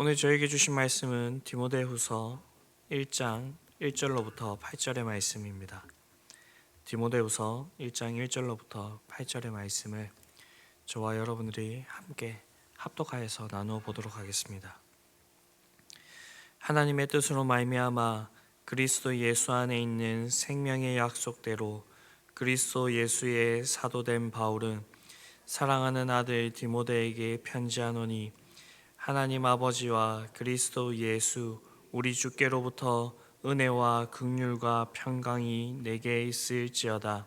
오늘 저에게 주신 말씀은 디모데후서 1장 1절로부터 8절의 말씀입니다. 디모데후서 1장 1절로부터 8절의 말씀을 저와 여러분들이 함께 합독하여서 나누어 보도록 하겠습니다. 하나님의 뜻으로 말미암아 그리스도 예수 안에 있는 생명의 약속대로 그리스도 예수의 사도된 바울은 사랑하는 아들 디모데에게 편지하노니 하나님 아버지와 그리스도 예수 우리 주께로부터 은혜와 긍휼과 평강이 내게 있을지어다.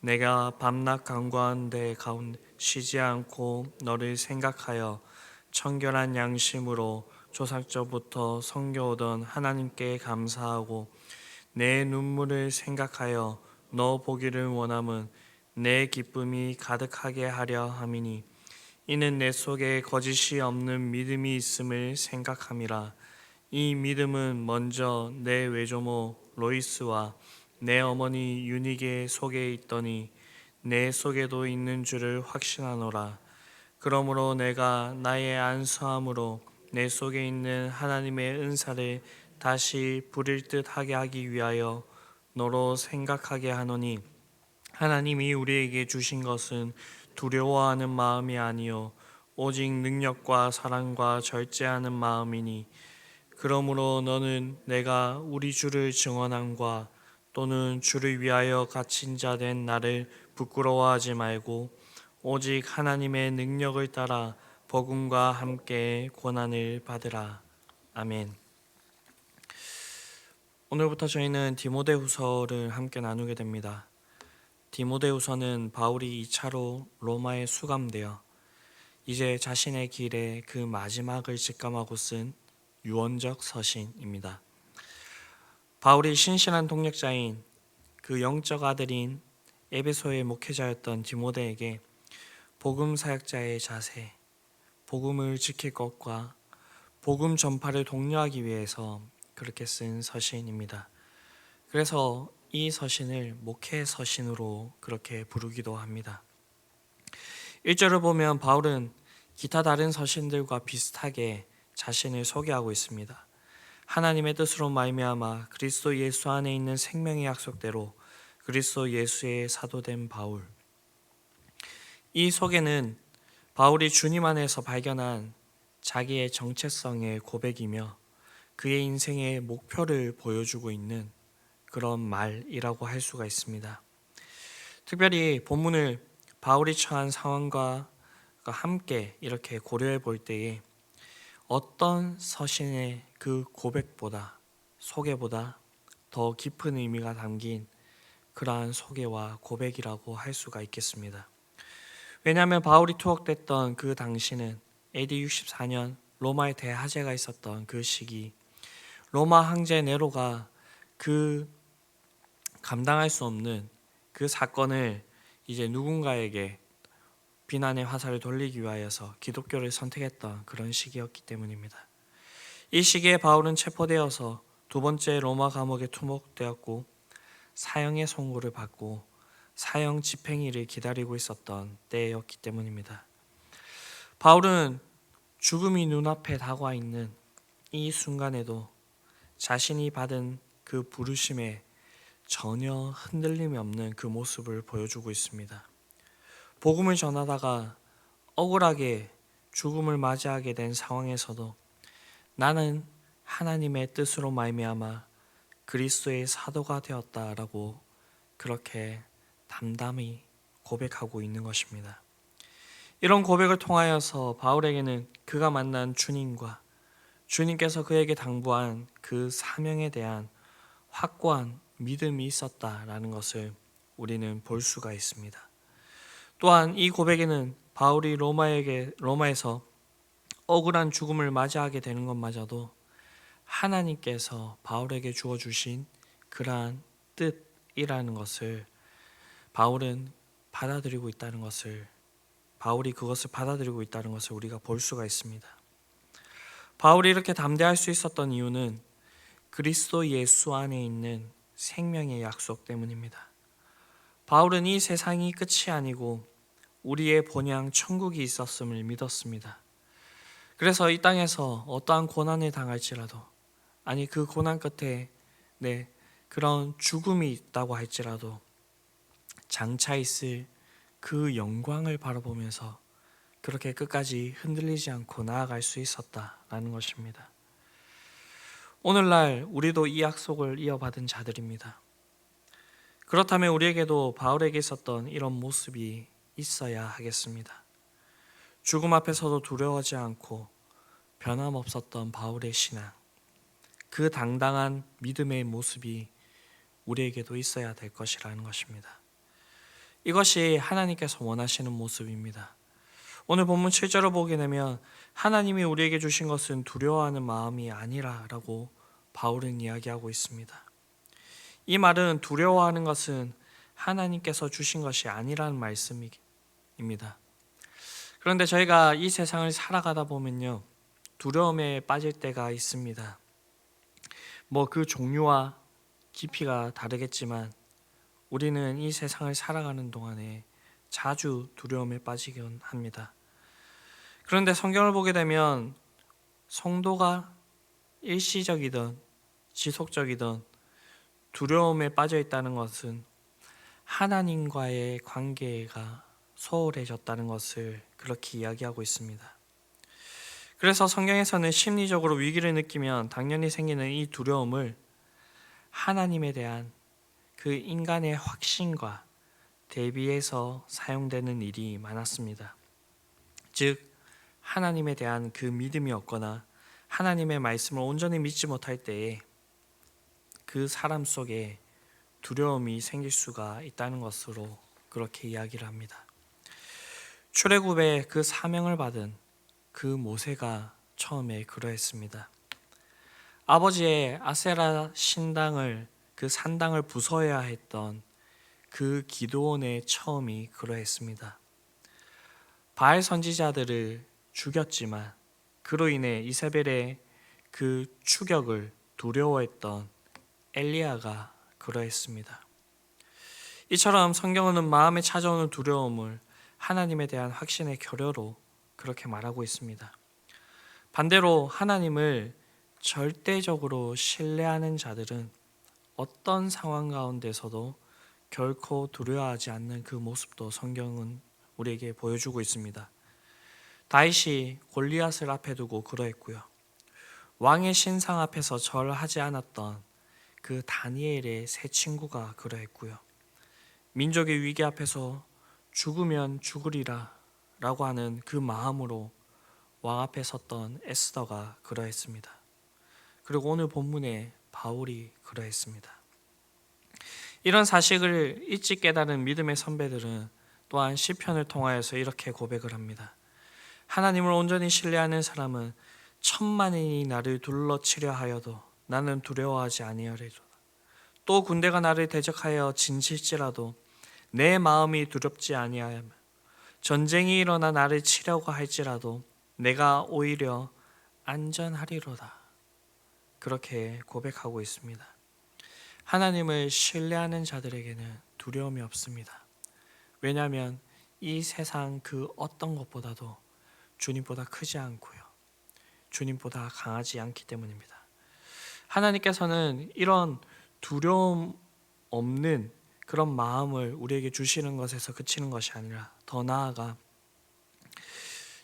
내가 밤낮 간구하는데 가운데 쉬지 않고 너를 생각하여 청결한 양심으로 조상적부터 섬겨오던 하나님께 감사하고 내 눈물을 생각하여 너 보기를 원함은 내 기쁨이 가득하게 하려 함이니 이는 내 속에 거짓이 없는 믿음이 있음을 생각함이라. 이 믿음은 먼저 내 외조모 로이스와 내 어머니 유니게 속에 있더니 내 속에도 있는 줄을 확신하노라. 그러므로 내가 나의 안수함으로 내 속에 있는 하나님의 은사를 다시 부릴 듯 하게 하기 위하여 너로 생각하게 하노니 하나님이 우리에게 주신 것은 두려워하는 마음이 아니요 오직 능력과 사랑과 절제하는 마음이니 그러므로 너는 내가 우리 주를 증언함과 또는 주를 위하여 갇힌 자 된 나를 부끄러워하지 말고 오직 하나님의 능력을 따라 복음과 함께 고난을 받으라. 아멘. 오늘부터 저희는 디모데후서를 함께 나누게 됩니다. 디모데후서는 바울이 2차로 로마에 수감되어 이제 자신의 길에 그 마지막을 직감하고 쓴 유언적 서신입니다. 바울이 신실한 동력자인 그 영적 아들인 에베소의 목회자였던 디모데에게 복음 사역자의 자세, 복음을 지킬 것과 복음 전파를 독려하기 위해서 그렇게 쓴 서신입니다. 그래서 이 서신을 목회 서신으로 그렇게 부르기도 합니다. 1절을 보면 바울은 기타 다른 서신들과 비슷하게 자신을 소개하고 있습니다. 하나님의 뜻으로 말미암아 그리스도 예수 안에 있는 생명의 약속대로 그리스도 예수의 사도된 바울. 이 소개는 바울이 주님 안에서 발견한 자기의 정체성의 고백이며 그의 인생의 목표를 보여주고 있는 그런 말이라고 할 수가 있습니다. 특별히 본문을 바울이 처한 상황과 함께 이렇게 고려해 볼 때에 어떤 서신의 그 고백보다 소개보다 더 깊은 의미가 담긴 그러한 소개와 고백이라고 할 수가 있겠습니다. 왜냐하면 바울이 투옥됐던 그 당시는 AD 64년 로마의 대화재가 있었던 그 시기 로마 황제 네로가 그 감당할 수 없는 그 사건을 이제 누군가에게 비난의 화살을 돌리기 위하여서 기독교를 선택했던 그런 시기였기 때문입니다. 이 시기에 바울은 체포되어서 두 번째 로마 감옥에 투목되었고 사형의 선고를 받고 사형 집행일을 기다리고 있었던 때였기 때문입니다. 바울은 죽음이 눈앞에 다가와 있는 이 순간에도 자신이 받은 그 부르심에 전혀 흔들림이 없는 그 모습을 보여주고 있습니다. 복음을 전하다가 억울하게 죽음을 맞이하게 된 상황에서도 나는 하나님의 뜻으로 말미암아 그리스도의 사도가 되었다라고 그렇게 담담히 고백하고 있는 것입니다. 이런 고백을 통하여서 바울에게는 그가 만난 주님과 주님께서 그에게 당부한 그 사명에 대한 확고한 믿음이 있었다라는 것을 우리는 볼 수가 있습니다. 또한 이 고백에는 바울이 로마에게 로마에서 억울한 죽음을 맞이하게 되는 것마저도 하나님께서 바울에게 주어 주신 그러한 뜻이라는 것을 바울은 받아들이고 있다는 것을 바울이 그것을 받아들이고 있다는 것을 우리가 볼 수가 있습니다. 바울이 이렇게 담대할 수 있었던 이유는 그리스도 예수 안에 있는 생명의 약속 때문입니다. 바울은 이 세상이 끝이 아니고 우리의 본향 천국이 있었음을 믿었습니다. 그래서 이 땅에서 어떠한 고난을 당할지라도 아니 그 고난 끝에 네 그런 죽음이 있다고 할지라도 장차 있을 그 영광을 바라보면서 그렇게 끝까지 흔들리지 않고 나아갈 수 있었다라는 것입니다. 오늘날 우리도 이 약속을 이어받은 자들입니다. 그렇다면 우리에게도 바울에게 있었던 이런 모습이 있어야 하겠습니다. 죽음 앞에서도 두려워하지 않고 변함없었던 바울의 신앙, 그 당당한 믿음의 모습이 우리에게도 있어야 될 것이라는 것입니다. 이것이 하나님께서 원하시는 모습입니다. 오늘 본문 7절을 보게 되면 하나님이 우리에게 주신 것은 두려워하는 마음이 아니라라고 바울은 이야기하고 있습니다. 이 말은 두려워하는 것은 하나님께서 주신 것이 아니라는 말씀입니다. 그런데 저희가 이 세상을 살아가다 보면요. 두려움에 빠질 때가 있습니다. 뭐 그 종류와 깊이가 다르겠지만 우리는 이 세상을 살아가는 동안에 자주 두려움에 빠지곤 합니다. 그런데 성경을 보게 되면 성도가 일시적이든 지속적이든 두려움에 빠져 있다는 것은 하나님과의 관계가 소홀해졌다는 것을 그렇게 이야기하고 있습니다. 그래서 성경에서는 심리적으로 위기를 느끼면 당연히 생기는 이 두려움을 하나님에 대한 그 인간의 확신과 대비해서 사용되는 일이 많았습니다. 즉, 하나님에 대한 그 믿음이 없거나 하나님의 말씀을 온전히 믿지 못할 때에 그 사람 속에 두려움이 생길 수가 있다는 것으로 그렇게 이야기를 합니다. 출애굽의 그 사명을 받은 그 모세가 처음에 그러했습니다. 아버지의 아세라 신당을 그 산당을 부숴야 했던 그 기도원의 처음이 그러했습니다. 바알 선지자들을 죽였지만 그로 인해 이세벨의 그 추격을 두려워했던 엘리야가 그러했습니다. 이처럼 성경은 마음에 찾아오는 두려움을 하나님에 대한 확신의 결여로 그렇게 말하고 있습니다. 반대로 하나님을 절대적으로 신뢰하는 자들은 어떤 상황 가운데서도 결코 두려워하지 않는 그 모습도 성경은 우리에게 보여주고 있습니다. 다윗이 골리앗을 앞에 두고 그러했고요. 왕의 신상 앞에서 절하지 않았던 그 다니엘의 세 친구가 그러했고요. 민족의 위기 앞에서 죽으면 죽으리라 라고 하는 그 마음으로 왕 앞에 섰던 에스더가 그러했습니다. 그리고 오늘 본문에 바울이 그러했습니다. 이런 사실을 일찍 깨달은 믿음의 선배들은 또한 시편을 통하여서 이렇게 고백을 합니다. 하나님을 온전히 신뢰하는 사람은 천만인이 나를 둘러치려 하여도 나는 두려워하지 아니하리로다. 또 군대가 나를 대적하여 진칠지라도 내 마음이 두렵지 아니하며 전쟁이 일어나 나를 치려고 할지라도 내가 오히려 안전하리로다. 그렇게 고백하고 있습니다. 하나님을 신뢰하는 자들에게는 두려움이 없습니다. 왜냐하면 이 세상 그 어떤 것보다도 주님보다 크지 않고요. 주님보다 강하지 않기 때문입니다. 하나님께서는 이런 두려움 없는 그런 마음을 우리에게 주시는 것에서 그치는 것이 아니라 더 나아가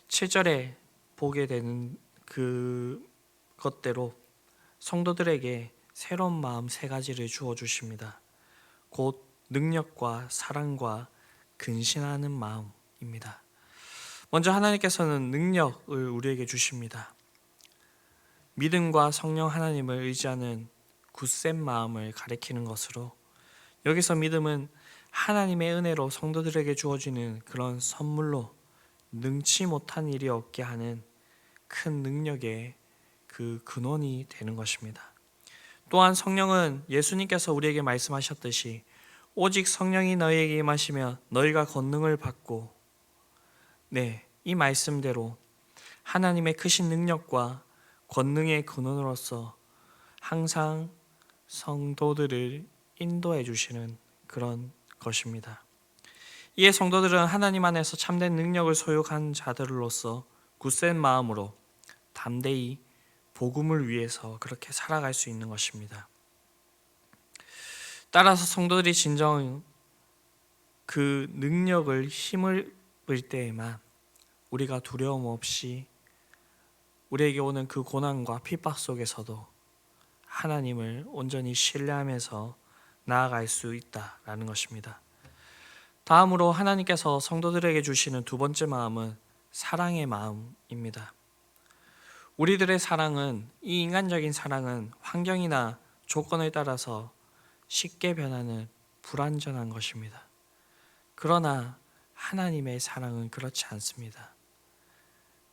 7절에 보게 되는 그 것대로 성도들에게 새로운 마음 세 가지를 주어 주십니다. 곧 능력과 사랑과 근신하는 마음입니다. 먼저 하나님께서는 능력을 우리에게 주십니다. 믿음과 성령 하나님을 의지하는 굳센 마음을 가리키는 것으로 여기서 믿음은 하나님의 은혜로 성도들에게 주어지는 그런 선물로 능치 못한 일이 없게 하는 큰 능력의 그 근원이 되는 것입니다. 또한 성령은 예수님께서 우리에게 말씀하셨듯이 오직 성령이 너희에게 임하시면 너희가 권능을 받고 네, 이 말씀대로 하나님의 크신 능력과 권능의 근원으로서 항상 성도들을 인도해 주시는 그런 것입니다. 이에 성도들은 하나님 안에서 참된 능력을 소유한 자들로서 굳센 마음으로 담대히 복음을 위해서 그렇게 살아갈 수 있는 것입니다. 따라서 성도들이 진정 그 능력을 힘을 을 때에만 우리가 두려움 없이 우리에게 오는 그 고난과 핍박 속에서도 하나님을 온전히 신뢰하면서 나아갈 수 있다라는 것입니다. 다음으로 하나님께서 성도들에게 주시는 두 번째 마음은 사랑의 마음입니다. 우리들의 사랑은 이 인간적인 사랑은 환경이나 조건에 따라서 쉽게 변하는 불완전한 것입니다. 그러나 하나님의 사랑은 그렇지 않습니다.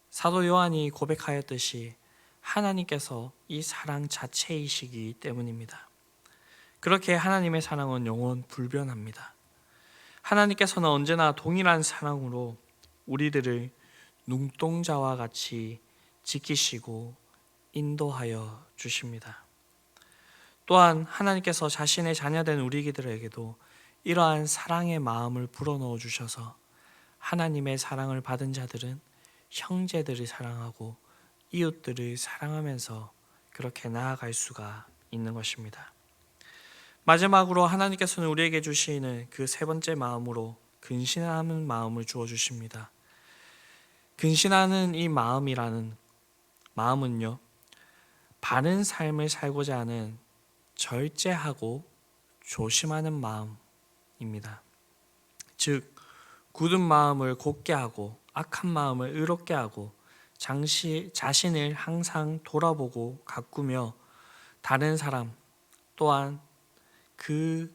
사도 요한이 고백하였듯이 하나님께서 이 사랑 자체이시기 때문입니다. 그렇게 하나님의 사랑은 영원 불변합니다. 하나님께서는 언제나 동일한 사랑으로 우리들을 눈동자와 같이 지키시고 인도하여 주십니다. 또한 하나님께서 자신의 자녀된 우리들에게도 이러한 사랑의 마음을 불어넣어 주셔서 하나님의 사랑을 받은 자들은 형제들을 사랑하고 이웃들을 사랑하면서 그렇게 나아갈 수가 있는 것입니다. 마지막으로 하나님께서는 우리에게 주시는 그 세 번째 마음으로 근신하는 마음을 주어 주십니다. 근신하는 이 마음이라는 마음은요, 바른 삶을 살고자 하는 절제하고 조심하는 마음 입니다. 즉, 굳은 마음을 곧게 하고 악한 마음을 의롭게 하고 장시, 자신을 항상 돌아보고 가꾸며 다른 사람 또한 그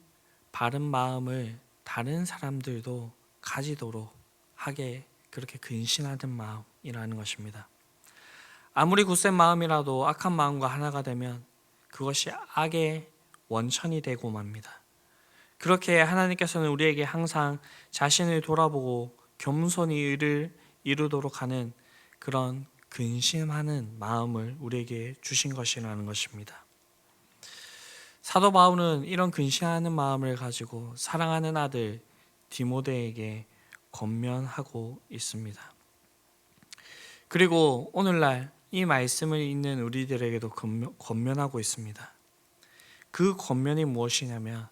바른 마음을 다른 사람들도 가지도록 하게 그렇게 근신하는 마음이라는 것입니다. 아무리 굳센 마음이라도 악한 마음과 하나가 되면 그것이 악의 원천이 되고 맙니다. 그렇게 하나님께서는 우리에게 항상 자신을 돌아보고 겸손히 의를 이루도록 하는 그런 근심하는 마음을 우리에게 주신 것이라는 것입니다. 사도 바울은 이런 근심하는 마음을 가지고 사랑하는 아들 디모데에게 권면하고 있습니다. 그리고 오늘날 이 말씀을 읽는 우리들에게도 권면하고 있습니다. 그 권면이 무엇이냐면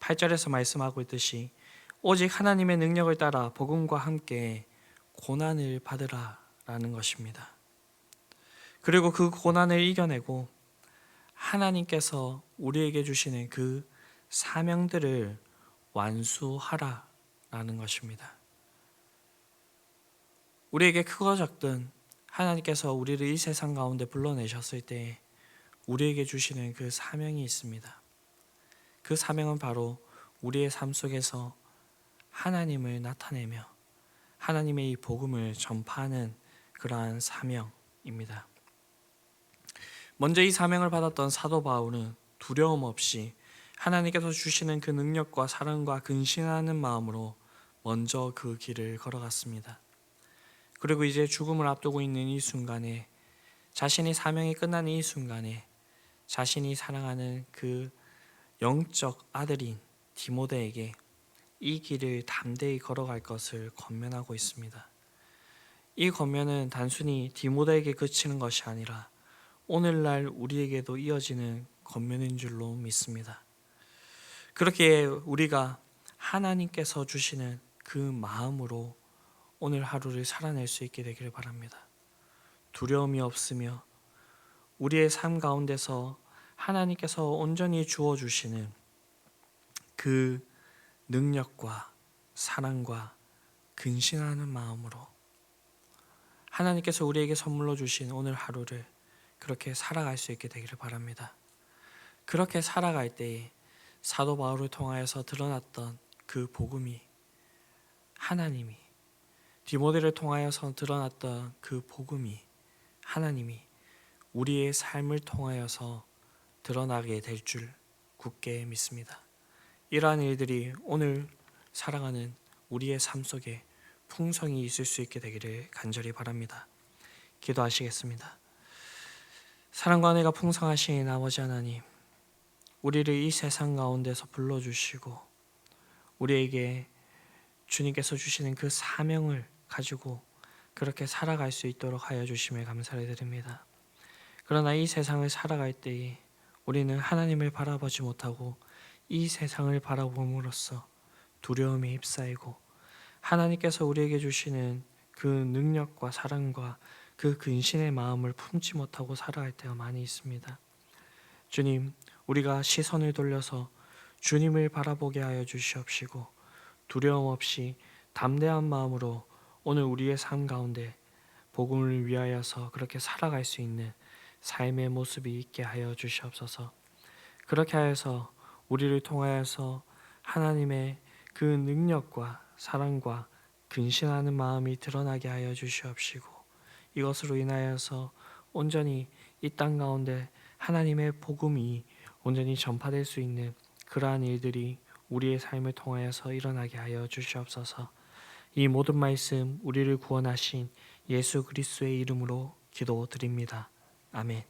8절에서 말씀하고 있듯이 오직 하나님의 능력을 따라 복음과 함께 고난을 받으라라는 것입니다. 그리고 그 고난을 이겨내고 하나님께서 우리에게 주시는 그 사명들을 완수하라라는 것입니다. 우리에게 크고 작든 하나님께서 우리를 이 세상 가운데 불러내셨을 때 우리에게 주시는 그 사명이 있습니다. 그 사명은 바로 우리의 삶 속에서 하나님을 나타내며 하나님의 이 복음을 전파하는 그러한 사명입니다. 먼저 이 사명을 받았던 사도 바울은 두려움 없이 하나님께서 주시는 그 능력과 사랑과 근신하는 마음으로 먼저 그 길을 걸어갔습니다. 그리고 이제 죽음을 앞두고 있는 이 순간에 자신의 사명이 끝나는 이 순간에 자신이 사랑하는 그 영적 아들인 디모데에게 이 길을 담대히 걸어갈 것을 권면하고 있습니다. 이 권면은 단순히 디모데에게 그치는 것이 아니라 오늘날 우리에게도 이어지는 권면인 줄로 믿습니다. 그렇게 우리가 하나님께서 주시는 그 마음으로 오늘 하루를 살아낼 수 있게 되기를 바랍니다. 두려움이 없으며 우리의 삶 가운데서 하나님께서 온전히 주어 주시는 그 능력과 사랑과 근신하는 마음으로 하나님께서 우리에게 선물로 주신 오늘 하루를 그렇게 살아갈 수 있게 되기를 바랍니다. 그렇게 살아갈 때에 사도 바울을 통하여서 드러났던 그 복음이 하나님이 디모데를 통하여서 드러났던 그 복음이 하나님이 우리의 삶을 통하여서 드러나게 될 줄 굳게 믿습니다. 이러한 일들이 오늘 살아가는 우리의 삶 속에 풍성이 있을 수 있게 되기를 간절히 바랍니다. 기도하시겠습니다. 사랑과 은혜가 풍성하신 아버지 하나님, 우리를 이 세상 가운데서 불러주시고 우리에게 주님께서 주시는 그 사명을 가지고 그렇게 살아갈 수 있도록 하여 주심에 감사를 드립니다. 그러나 이 세상을 살아갈 때에 우리는 하나님을 바라보지 못하고 이 세상을 바라봄으로써 두려움에 휩싸이고 하나님께서 우리에게 주시는 그 능력과 사랑과 그 근신의 마음을 품지 못하고 살아갈 때가 많이 있습니다. 주님, 우리가 시선을 돌려서 주님을 바라보게 하여 주시옵시고 두려움 없이 담대한 마음으로 오늘 우리의 삶 가운데 복음을 위하여서 그렇게 살아갈 수 있는 삶의 모습이 있게 하여 주시옵소서. 그렇게 하여서 우리를 통하여서 하나님의 그 능력과 사랑과 근신하는 마음이 드러나게 하여 주시옵시고 이것으로 인하여서 온전히 이 땅 가운데 하나님의 복음이 온전히 전파될 수 있는 그러한 일들이 우리의 삶을 통하여서 일어나게 하여 주시옵소서. 이 모든 말씀 우리를 구원하신 예수 그리스도의 이름으로 기도드립니다. 아멘.